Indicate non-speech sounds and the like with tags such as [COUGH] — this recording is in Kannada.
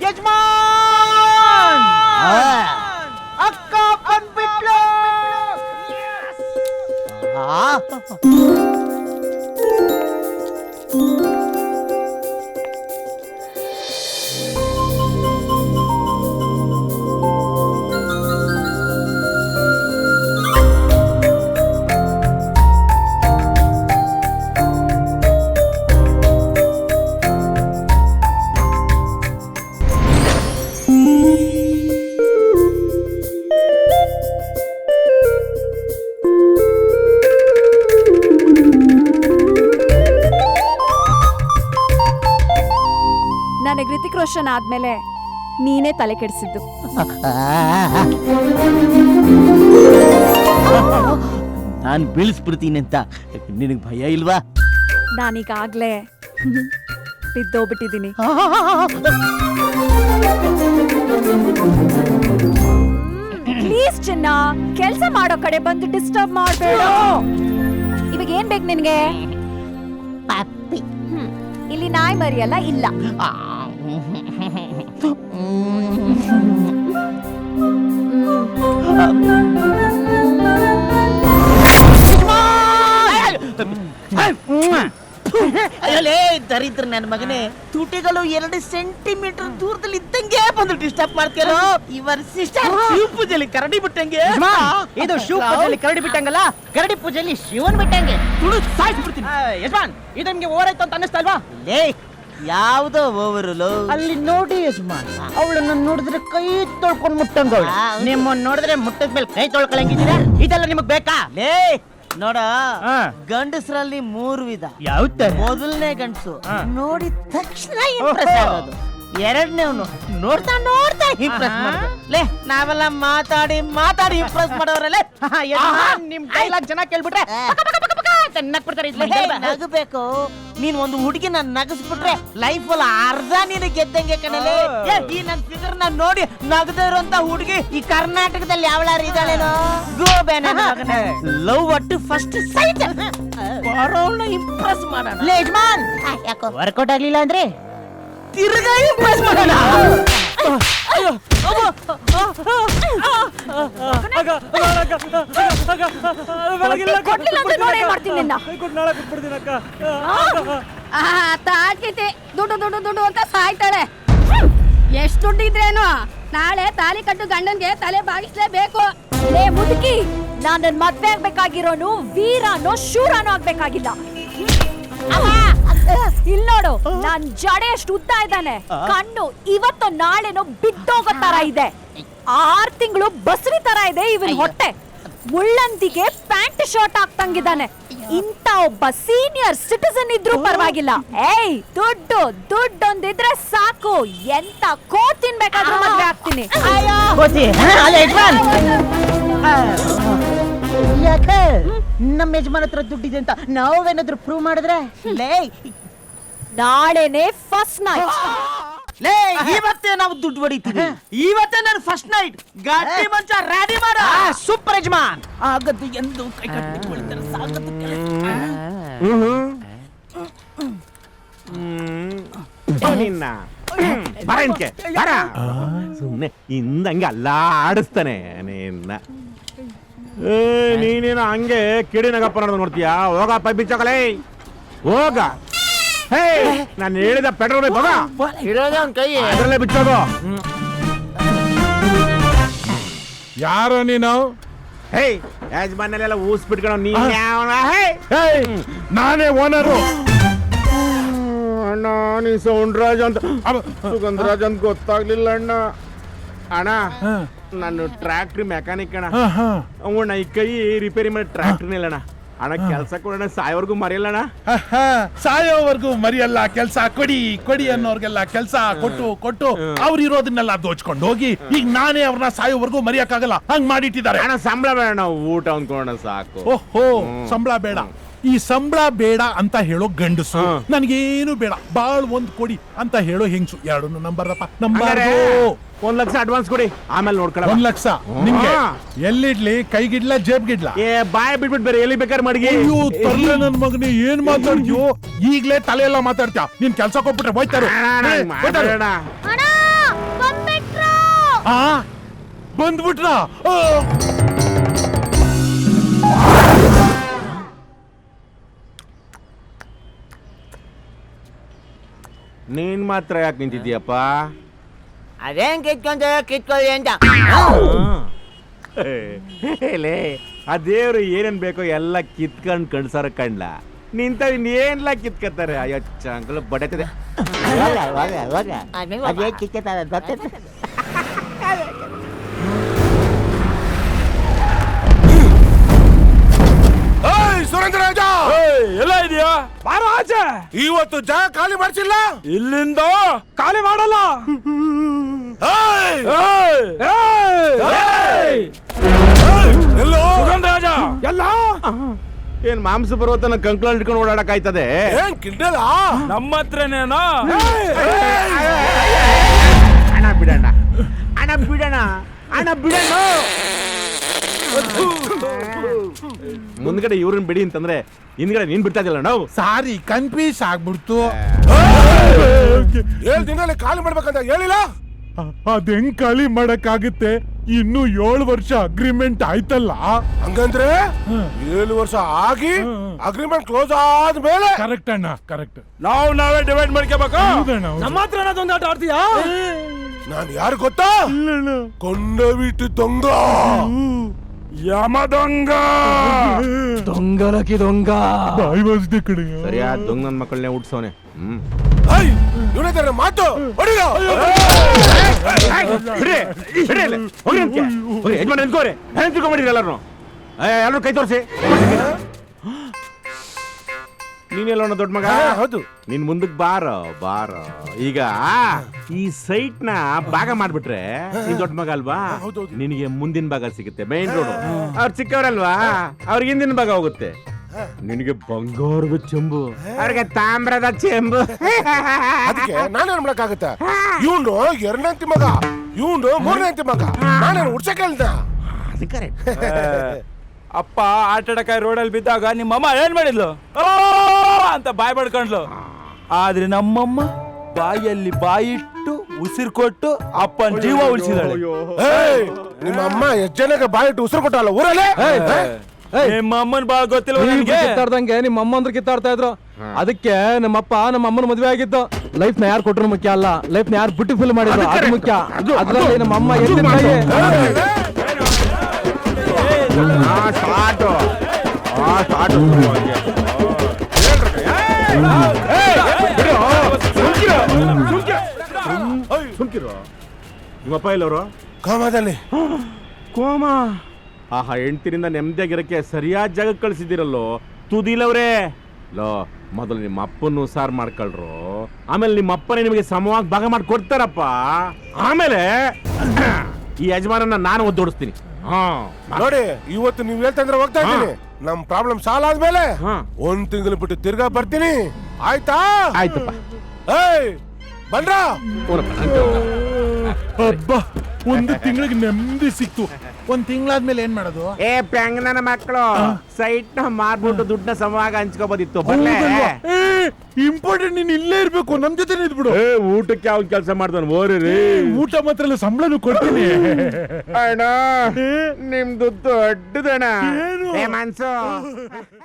ಯಜಮಾನ್ ಆ. ಅಕ್ಕ ಬಂದ್ಬಿಟ್ಲು ಆ. ಆದ್ಮೇಲೆ ನೀನೇ ತಲೆ ಕೆಡಿಸಿದ್ದು. ನಾನು ಬೀಳಿಸ್ಬಿಡ್ತೀನಿ ಅಂತ. ನಿನಗೆ ಭಯ ಇಲ್ವಾ? ನಾನೀಗಾಗ್ಲೇ ಬಿದ್ದೋಗ್ಬಿಟ್ಟಿದ್ದೀನಿ. ಪ್ಲೀಸ್ ಚಿನ್ನ ಕೆಲಸ ಮಾಡೋ ಕಡೆ ಬಂದು ಡಿಸ್ಟರ್ಬ್ ಮಾಡಬೇಡ. ಇವಾಗ ಏನ್ ಬೇಕು ನಿನ್ಗೆ? ಪಪ್ಪಿ. ಇಲ್ಲಿ ನಾಯಿ ಮರಿಯಲ್ಲ ಇಲ್ಲ. ಆ. ಅಯ್ಯೋ ದರಿದ್ರ ನನ್ನ ಮಗನೇ ತುಟಿಗಳು ಎರಡು ಸೆಂಟಿಮೀಟರ್ ದೂರದಲ್ಲಿ ಇದ್ದಂಗೆ ಬಂದು ಡಿಸ್ಟರ್ಬ್ ಮಾಡ್ತೀರೋ ಇವರ್ ಸಿಸ್ಟರ್ ಶಿವ ಪೂಜೆಲಿ ಕರಡಿ ಬಿಟ್ಟಂಗೆ? ಇದು ಶಿವ ಪೂಜೆಯಲ್ಲಿ ಕರಡಿ ಬಿಟ್ಟಂಗಲ್ಲ ಕರಡಿ ಪೂಜೆಯಲ್ಲಿ ಶಿವನ್ ಬಿಟ್ಟಂಗೆ. ತುಳು ಸಾಯಿಸ್ಬಿಡ್ತೀನಿ. ಬಿಡ್ತೀನಿ ಯಜಮಾನ್ ಇದು ನಿಮ್ಗೆ ಓವರಾಯ್ತು ಅಂತ ಅನ್ನಿಸ್ತಾ ಇಲ್ವಾ? ಲೇ ಯಾವ್ದೋ ಓವರಲು ಅಲ್ಲಿ ನೋಡಿ ಯಜಮಾನ್ ಅವಳನ್ನ ನೋಡಿದ್ರೆ ಕೈ ತೊಳ್ಕೊಂಡ್ ಮುಟ್ಟಂಗ ನಿಮ್ಮ ನೋಡಿದ್ರೆ ಮುಟ್ಟದ ಮೇಲೆ ಕೈ ತೊಳ್ಕೊಳಂಗಿದ್ದೀರಾ? ಇದೆಲ್ಲ ನಿಮಗ್ ಬೇಕಾ? ಲೇ ನೋಡ. ಗಂಡಸರಲ್ಲಿ ಮೂರು ವಿಧ. ಯಾವ ಮೊದಲನೇ ಗಂಡಸು. ನೋಡಿ ನೋಡಿದ ತಕ್ಷಣ ಇಂಪ್ರೆಸ್ ಆಗೋದು. ಎರಡನೇವನು ನೋಡ್ತಾ ನೋಡ್ತಾ ಇಂಪ್ರೆಸ್ ಲೇ ನಾವೆಲ್ಲ ಮಾತಾಡಿ ಮಾತಾಡಿ ಇಂಪ್ರೆಸ್ ಮಾಡೋರಲ್ಲೇ. [LAUGHS] ನಿಮ್ ಡೈಲಾಗ್ ಜನ ಕೇಳ್ಬಿಟ್ರೆ ಲೇ, ನಗಬೇಕು. ನೀನ್ ಒಂದು ಹುಡುಗಿನ ನಗಸ್ಬಿಟ್ರೆ ಲೈಫ್ ಅಲ್ಲಿ ಅರ್ಧ ನೀನು ಗೆದ್ದಂಗೆ ಕಣಲೆ. ಏ, ಈ ನನ್ ಫಿಗರ್ನ ನೋಡಿ ನಗದ ಇರುವಂತ ಹುಡುಗಿ ಈ ಕರ್ನಾಟಕದಲ್ಲಿ ಯಾವಳಾರು ಇದ್ದಾಳೇನೋ ಮಗನೇ. ಲವ್ ಒಟ್ಟು ಫಸ್ಟ್ ಸೈಟ್ ಬರೋಣ ಇಂಪ್ರೆಸ್ ಮಾಡೋಣ. ಲೇ ಯಜಮಾನ್. ಯಾಕೋ ವರ್ಕೌಟ್ ಆಗ್ಲಿಲ್ಲ ಅಂದ್ರೆ? ತಿರ್ಗಾ ಇಂಪ್ರೆಸ್ ಮಾಡೋಣ ಅಯ್ಯೋ, ಅಮ್ಮ, ಕೊಡ್ಲಿಲ್ಲ ಅಂದ್ರೆ ನೋಡಿ ಏನ್ ಮಾಡ್ತೀನಿ ನಿನ್ನ ತಾಳ್ಕೈತಿ ದುಡ್ಡು ದುಡ್ಡು ದುಡ್ಡು ಅಂತ ಸಾಯ್ತಾಳೆ ಎಷ್ಟು ದುಡ್ಡು ಇದ್ರೇನು ನಾಳೆ ತಾಲಿ ಕಟ್ಟು ಗಂಡನ್ಗೆ ತಲೆ ಬಾಗಿಸ್ಲೇಬೇಕು ಲೇ ಮುದುಕಿ ನಾನು ನನ್ ಮದ್ವೆ ಆಗ್ಬೇಕಾಗಿರೋನು ವೀರನೋ ಶೂರನೋ ಆಗ್ಬೇಕಾಗಿಲ್ಲ ಇಲ್ ನೋಡು ನಾನ್ ಜಡೆ ಅಷ್ಟು ಉದ್ದ ಇದ್ದಾನೆ. ಕಣ್ಣು ಇವತ್ತು ನಾಳೆನೋ ಬಿದ್ದೋಗೋ ತರ ಇದೆ. ಆರ್ ತಿಂಗಳು ಬಸ್ರಿ ತರ ಇದೆ ಇವನ್ ಹೊಟ್ಟೆ. ಮುಳ್ಳಂತಿಗೆ ಪ್ಯಾಂಟ್ ಶರ್ಟ್ ಹಾಕ್ತಂಗಿದ್ದಾನೆ. ಇಂತ ಒಬ್ಬ ಸೀನಿಯರ್ ಸಿಟಿಸನ್ ಇದ್ರೂ ಪರವಾಗಿಲ್ಲ. ಏಯ್ ದುಡ್ಡು ಒಂದಿದ್ರೆ ಸಾಕು. ಎಂತ ಕೋ ತಿನ್ಬೇಕಾದ್ರೂ ಮದ್ವೆ ಆಗ್ತೀನಿ. ನಮ್ಮ ಯಜಮಾನ ಹತ್ರ ದುಡ್ಡಿದೆ ಅಂತ ನಾವೇನಾದ್ರೂ ಪ್ರೂವ್ ಮಾಡಿದ್ರೆ? ಲೇ ನಾಳೆನೆ ಫಸ್ಟ್ ನೈಟ್ ಲೇ ಇವತ್ತೇ ನಾವು ದುಡ್ಡು ಹೊಡಿತೀವಿ. ಇವತ್ತೇ ನಾನು ಫಸ್ಟ್ ನೈಟ್ ಗಾಡಿ ಮಂಚ ರೆಡಿ ಮಾಡ. ಸೂಪರ್ ಯಜಮಾನ್. ಆಗದ್ದು ಎಂದು ಕೈ ಕಟ್ಟಿಕೊಳ್ತಾರೆ ಸಾಗದ್ದು ನಿನ್ನ. ಬರ ಸುಮ್ಮನೆ ಹಿಂದಂಗೆ ಅಲ್ಲ ಆಡಿಸ್ತಾನೆ ನಿನ್ನ. ಏ ನೀನೇನು ಹಂಗೆ ಕಿಡಿನಗಪ್ಪ ನೋಡ್ ನೋಡ್ತೀಯಾ? ಹೋಗಪ್ಪ ಬಿಚ್ಚಕಲೇ ಹೋಗ. ಹೇ ನಾನು ಹೇಳಿದ ಪೆಟ್ರೋಲ್ ಬೇಕು ಹೋಗ. ಒಂದ್ ಕೈ. ಅದರಲ್ಲೇ ಬಿಚ್ಚೋದು. ಯಾರೋ ನೀನು? ಹೇ ಯಜಮಾನೆಲ್ಲ ಊಸ್ ಬಿಟ್ಕೊಂಡು ನೀನ್ ಯಾವನ? ಹೇ. ಏಯ್, ನಾನೇ ಓನರು. ಅಣ್ಣ ನೀ ಸೌಂಡ್ರಾಜ್ ಅಂತ. ಸುಗಂಧರಾಜ್ ಅಂತ ಗೊತ್ತಾಗ್ಲಿಲ್ಲ ಅಣ್ಣ. ಅಣ್ಣ ನಾನು ಟ್ರ್ಯಾಕ್ಟ್ರಿ ಮೆಕ್ಯಾನಿಕ್ ಅಣ್ಣ. ಅವಣ್ಣ ಈ ಕೈ ರಿಪೇರಿ ಮಾಡಿ ಟ್ರ್ಯಾಕ್ಟ್ರಿ ನಿಲ್ಲಣ್ಣ. ಅಣ್ಣ ಕೆಲಸ ಕೊಡೋಣ ಸಾಯೋವರೆಗೂ ಮರೆಯಲ್ಲಣ್ಣ. ಸಾಯೋವರೆಗೂ ಮರಿಯಲ್ಲ ಕೆಲಸ ಕೊಡಿ ಕೊಡಿ ಅನ್ನೋರ್ಗೆಲ್ಲ ಕೆಲಸ ಕೊಟ್ಟು ಕೊಟ್ಟು ಅವ್ರು ಇರೋದನ್ನೆಲ್ಲ ದೋಚ್ಕೊಂಡು ಹೋಗಿ ಈಗ ನಾನೇ ಅವ್ರನ್ನ ಸಾಯೋವರೆಗೂ ಮರಿಯಕ್ಕಾಗಲ್ಲ. ಹಂಗ್ ಮಾಡಿಟ್ಟಿದ್ದಾರೆ. ಅಣ್ಣ ಸಂಬಳ ಬೇಡ ನಾವು ಊಟ ಅಂದ್ಕೊಂಡ ಸಾಕು. ಓಹೋ ಸಂಬಳ ಬೇಡ. ಈ ಸಂಬಳ ಬೇಡ ಅಂತ ಹೇಳೋ ಗಂಡಸು. ನನಗೇನು ಬೇಡ ಬಾಳ್ ಒಂದ್ ಕೊಡಿ ಅಂತ ಹೇಳೋ ಹೆಂಗ್ಸು. ಎರಡನ್ನು ನಂಬರ್ದಪ್ಪ. ನಂಬರ್ ಒಂದ್ ಲಕ್ಷ ಅಡ್ವಾನ್ಸ್ ಕೊಡಿ ಆಮೇಲೆ ನೋಡ್ಕೊಳ ಒಂದ್ ಲಕ್ಷ. ನಿಮ್ಗೆ ಎಲ್ಲಿಡ್ಲಿ ಕೈಗಿಡ್ಲ ಜೇಬ್ಗಿಡ್ಲ? ಏ ಬಾಯ್ ಬಿಟ್ಬಿಟ್ಟು ಬೇರೆ ಎಲ್ಲಿ ಬೇಕಾದ್ರೆ ಮಡಗಿ. ಅಯ್ಯೋ ತರ್ಲೆ ನನ್ ಮಗನೇ ಏನ್ ಮಾತಾಡ್ತೀಯೋ? ಈಗ್ಲೇ ತಲೆ ಎಲ್ಲ ಮಾತಾಡ್ತೀಯ. ನೀನ್ ಕೆಲ್ಸ ಕೊಟ್ಬಿಟ್ರೆ ಹೋಯ್ತಾರೆ. ಬಂದ್ಬಿಟ್ರ. ನೀನ್ ಮಾತ್ರ ಯಾಕೆ ನಿಂತಿದ್ಯಪ್ಪ ಅದೇನ್ ಕಿತ್ಕೊಂತ ಕಿತ್ಕೊಳ್ಳಿ ಅಂತ. ಲೇ ಆ ದೇವ್ರು ಏನೇನ್ ಬೇಕೋ ಎಲ್ಲ ಕಿತ್ಕೊಂಡ್ ಕಣ್ಸಾರ ಕಂಡ್ಲ ನಿಂತ ಇನ್ನೇನ್ಲ ಕಿತ್ಕತ್ತಾರೆ ಅಯ್ಯೋ ಚಂಕಲು ಬಡತದೆ. ಅದೇ ಕಿತ್ಕೊತಾರ ಗೊತ್ತೈತೆ ಇವತ್ತು ಜಾಗ ಖಾಲಿ ಮಾಡಿಸಿಲ್ಲ? ಇಲ್ಲಿಂದ? ಖಾಲಿ ಮಾಡಲ್ಲ. ಏಯ್! ಏಯ್! ಏಯ್! ಎಲ್ಲೋ? ಸುಗಂಧ ರಾಜ ಎಲ್ಲ? ಏನ್ ಮಾಂಸ ಪರ್ವತನ ಕಂಕ್ಳಲ್ಲಿ ಹಿಡ್ಕೊಂಡು ಓಡಾಡಕ್ ಆಯ್ತದೆ ಏನ್ ಕಿಡ್ಡಲ್ಲ ನಮ್ಮ ಹತ್ರನೇನಾ? ಹಣ ಬಿಡಣ ಹಣ ಬಿಡಣ ಹಣ ಬಿಡಣ ಮುಂದ್ಗಡೆ ಇವ್ರನ್ನ ಬಿಡಿ ಅಂತಂದ್ರೆ ಹಿಂದ್ಗಡೆ ನೀನ್ ಬಿಡ್ತಾ ಇದ್ದಿಲ್ಲ ನಾವು. ಸಾರಿ ಕನ್ಫ್ಯೂಸ್ ಆಗ್ಬಿಡ್ತು. ಏಳು ದಿನದಲ್ಲಿ ಖಾಲಿ ಮಾಡ್ಬೇಕಂತ ಹೇಳಿಲ್ಲ? ಅದ್ ಹೆಂಗ್ ಖಾಲಿ ಮಾಡಕ್ಕಾಗುತ್ತೆ? ಇನ್ನು ಏಳು ವರ್ಷ ಅಗ್ರಿಮೆಂಟ್ ಆಯ್ತಲ್ಲ? ಹಂಗಂದ್ರೆ ಏಳು ವರ್ಷ ಆಗಿ ಅಗ್ರಿಮೆಂಟ್ ಕ್ಲೋಸ್ ಆದ್ಮೇಲೆ ಕರೆಕ್ಟ್ ಅಣ್ಣ ಕರೆಕ್ಟ್ ನಾವು ನಾವೇ ಡಿವೈಡ್ ಮಾಡ್ಕೋಬೇಕು. ನಮ್ಮ ಹತ್ರ ಅನ್ನೋದೊಂದು ಆಟ ಆಡ್ತೀಯಾ? ನಾನು ಯಾರು ಗೊತ್ತಾ? ಕೊಂಡ ಬಿಟ್ಟು ದೊಂಗ ಯಮದೊಂಗ! ದೊಂಗಲಕಿ ದೊಂಗ. ಬಾಯಿ ಬಾಜಿದೆ ಕಡೆಯ ಸರಿಯಾದ ದೊಂಗ ನನ್ನ ಮಕ್ಕಳನ್ನೇ ಹುಟ್ಸೋನೆ ಹ್ಮ್. ಏಯ್ ಇವನ ಮಾತು ಯಜಮಾನ ನಿಂತ್ಕೋರಿ ಹೆಂಗ್ ತಿಳ್ಕೊಂಬಿಡಿರಿ ಎಲ್ಲರೂ ಎಲ್ಲರೂ ಕೈ ತೋರಿಸಿ. ನೀನೆಲ್ಲ ದೊಡ್ಡ ಮಗ? ಹೌದು. ನಿನ್ ಮುಂದಕ್ ಬಾರ ಬಾರ. ಈಗ ಈ ಸೈಟ್ನ ಭಾಗ ಮಾಡ್ಬಿಟ್ರೆ ನೀನ್ ದೊಡ್ಡ ಮಗ ಅಲ್ವಾ. ನಿನಗೆ ಮುಂದಿನ ಭಾಗ ಸಿಗುತ್ತೆ ಮೇನ್ ರೋಡ್ ಅವ್ರು ಚಿಕ್ಕವರಲ್ವಾ? ಅವ್ರಿಗೆ ಹಿಂದಿನ ಭಾಗ ಹೋಗುತ್ತೆ. ನಿನಗೆ ಬಂಗಾರದ ಚೆಂಬು. ಅವ್ರಿಗೆ ತಾಮ್ರದ ಚೆಂಬು. ಅದಕ್ಕೆ ನಾನೇನ್ ಮಾಡಕ್ಕಾಗತ್ತ? ಇವನು ಎರಡನೇ ಮಗ. ಇವನು ಮೂರನೇ ಮಗ. ನಾನೇನು ಉಡ್ಸಕ್ ಹೇಳ್ದ? ಅದು ಕರೆಕ್ಟ್ ಅಪ್ಪ ಆಟಾಡಕಾಯಿ ರೋಡಲ್ಲಿ ಬಿದ್ದಾಗ ನಿಮ್ಮಮ್ಮ ಏನ್ ಮಾಡಿದ್ಲು? ಅಂತ ಬಾಯ್ ಬಡ್ಕೊಂಡ್ಲು ಆದ್ರೆ ನಮ್ಮಮ್ಮ ಬಾಯಲ್ಲಿ ಬಾಯಿಟ್ಟು ಉಸಿರು ಕೊಟ್ಟು ಅಪ್ಪನ ಜೀವ ಉಳಿಸಿದಾಳೆ. ನಿಮ್ಮ ಅಮ್ಮ ಎಷ್ಟ್ ಜನಕ್ಕೆ ಬಾಯಿಟ್ಟು ಉಸಿರು ಕೊಟ್ಟಲ್ಲ ಊರಲ್ಲೇ? ನಿಮ್ಮ ಅಮ್ಮನ ಬಾಳ ಗೊತ್ತಿಲ್ಲ ನಿಮ್ಗೆ ನನಗೆ? ಕಿತ್ತಾಡ್ದಂಗೆ ನಿಮ್ಮ ಅಮ್ಮ ಅಂದ್ರೆ ಕಿತ್ತಾಡ್ತಾ ಇದ್ರು. ಅದಕ್ಕೆ ನಮ್ಮಪ್ಪ ನಮ್ಮ ಅಮ್ಮನ ಮದುವೆ ಆಗಿದ್ದು. ಲೈಫ್ನ ಯಾರು ಕೊಟ್ಟರು ಮುಖ್ಯ ಅಲ್ಲ? ಲೈಫ್ನ ಯಾರು ಬ್ಯೂಟಿಫುಲ್ ಮಾಡಿದ್ರು? ಅದು ಮುಖ್ಯ. ಅದ್ರಲ್ಲಿ ನಮ್ಮ ಅಮ್ಮ ಎತ್ತಿನ ಸುಮ್ಕಿರು ನಿಮ್ಮಪ್ಪ ಇಲ್ಲವರು ಕೋಮಾದಲ್ಲಿ. ಕೋಮಾ. ಆಹಾ ಹೆಂಡ್ತಿರಿಂದ ನೆಮ್ಮದಿಯಾಗಿರಕ್ಕೆ ಸರಿಯಾದ ಜಾಗಕ್ಕೆ ಕಳಿಸಿದ್ದೀರಲ್ಲೋ. ತುದಿಲವ್ರೆ. ಲೋ ಮೊದಲು ನಿಮ್ಮ ಅಪ್ಪನ್ನು ಸಾರ್ ಮಾಡ್ಕೊಳ್ರು. ಆಮೇಲೆ ನಿಮ್ಮ ಅಪ್ಪನೇ ನಿಮಗೆ ಸಮವಾಗಿ ಭಾಗ ಮಾಡಿ ಕೊಡ್ತಾರಪ್ಪ ಆಮೇಲೆ ಈ ಯಜಮಾನನ್ನ ನಾನು ಒದ್ದೋಡಿಸ್ತೀನಿ. ಹಾ. ನೋಡಿ ಇವತ್ತು ನೀವ್ ಹೇಳ್ತಂದ್ರೆ ಹೋಗ್ತಾ ಇದ್ದೀನಿ. ನಮ್ ಪ್ರಾಬ್ಲಮ್ ಸಾಲ್ವ್ ಆದ್ಮೇಲೆ ಹಾ. ಒಂದ್ ತಿಂಗಳು ಬಿಟ್ಟು ತಿರ್ಗಾ ಬರ್ತೀನಿ. ಆಯ್ತಾ? ಆಯ್ತಪ್ಪ. ಏಯ್ ಬಂದ್ರ? ಊರಪ್ಪ, ನಂಗೆ ಹೋಗು. ಹಬ್ಬ ಒಂದು ತಿಂಗಳಿಗೆ ನೆಮ್ಮದಿ ಸಿಕ್ತು. ಒಂದ್ ತಿಂಗಳಾದ್ಮೇಲೆ ಏನ್ ಮಾಡೋದು? ಏ ಪ್ಯಾಂಗ್ ನನ್ನ ಮಕ್ಕಳು ಸೈಟ್ನ ಮಾರ್ಬಿಟ್ಟು ದುಡ್ಡನ್ನ ಸಮವಾಗಿ ಹಂಚ್ಕೋಬೋದಿತ್ತು. ಬರ್ಲೇ. ಇಂಪಾರ್ಟೆಂಟ್ ನೀನ್ ಇಲ್ಲೇ ಇರ್ಬೇಕು ನಮ್ ಜೊತೆ ಇದ್ಬಿಡು. ಏ ಊಟಕ್ಕೆ ಯಾವ ಕೆಲಸ ಮಾಡ್ತಾನೆ ಓರಿ ರೀ. ಊಟ ಮಾತ್ರ ಎಲ್ಲ ಸಂಬಳನು ಕೊಡ್ತೀನಿ. ಅಣ್ಣ ನಿಮ್ದು ದೊಡ್ಡದಣ್ಣ. ಏನು? ಏ ಮನ್ಸು. [LAUGHS]